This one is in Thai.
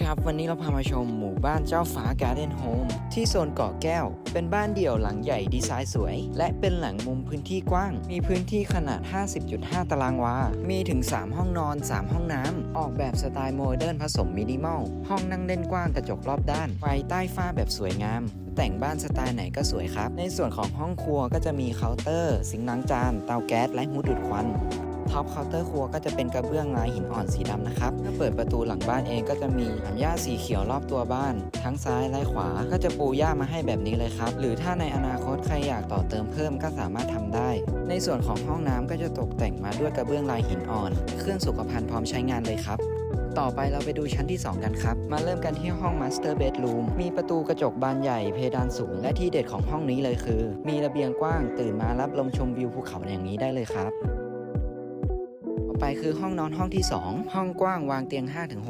ครับ วันนี้เราพามาชมหมู่บ้านเจ้าฟ้าการ์เด้นโฮมที่โซนเกาะแก้ว เป็นบ้านเดี่ยวหลังใหญ่ดีไซน์สวย และเป็นหลังมุมพื้นที่กว้าง มีพื้นที่ขนาด 50.5 ตารางวา มีถึง 3 ห้องนอน 3 ห้องน้ำ ออกแบบสไตล์โมเดิร์นผสมมินิมอล ห้องนั่งเล่นกว้างกระจกรอบด้าน ไฟใต้ฝ้าแบบสวยงามแต่งบ้านสไตล์ไหนก็สวยครับ ในส่วนของห้องครัวก็จะมีเคาน์เตอร์ สิงค์ล้างจาน เตาแก๊ส และหูดูดควัน ท็อปเคาน์เตอร์ครัวก็จะเป็นกระเบื้องลายหินอ่อนสีดำนะครับถ้าเปิดประตูหลังบ้านเองก็จะมีหนามหญ้าสีเขียวรอบตัวบ้าน ทั้งซ้ายและขวาก็จะปูหญ้ามาให้แบบนี้เลยครับ หรือถ้าในอนาคตใครอยากต่อเติมเพิ่มก็สามารถทำได้ ในส่วนของห้องน้ำก็จะตกแต่งมาด้วยกระเบื้องลายหินอ่อน เครื่องสุขภัณฑ์พร้อมใช้งานเลยครับต่อไปเราไปดูชั้นที่ 2 กันครับ มาเริ่มกันที่ห้อง Master Bedroom มีประตูกระจกบานใหญ่เพดานสูง และที่เด็ดของห้องนี้เลยคือ มีระเบียงกว้างตื่นมารับลมชมวิวภูเขาอย่างนี้ได้เลยครับ ต่อไปคือห้องนอนห้องที่ 2 ห้องกว้างวางเตียง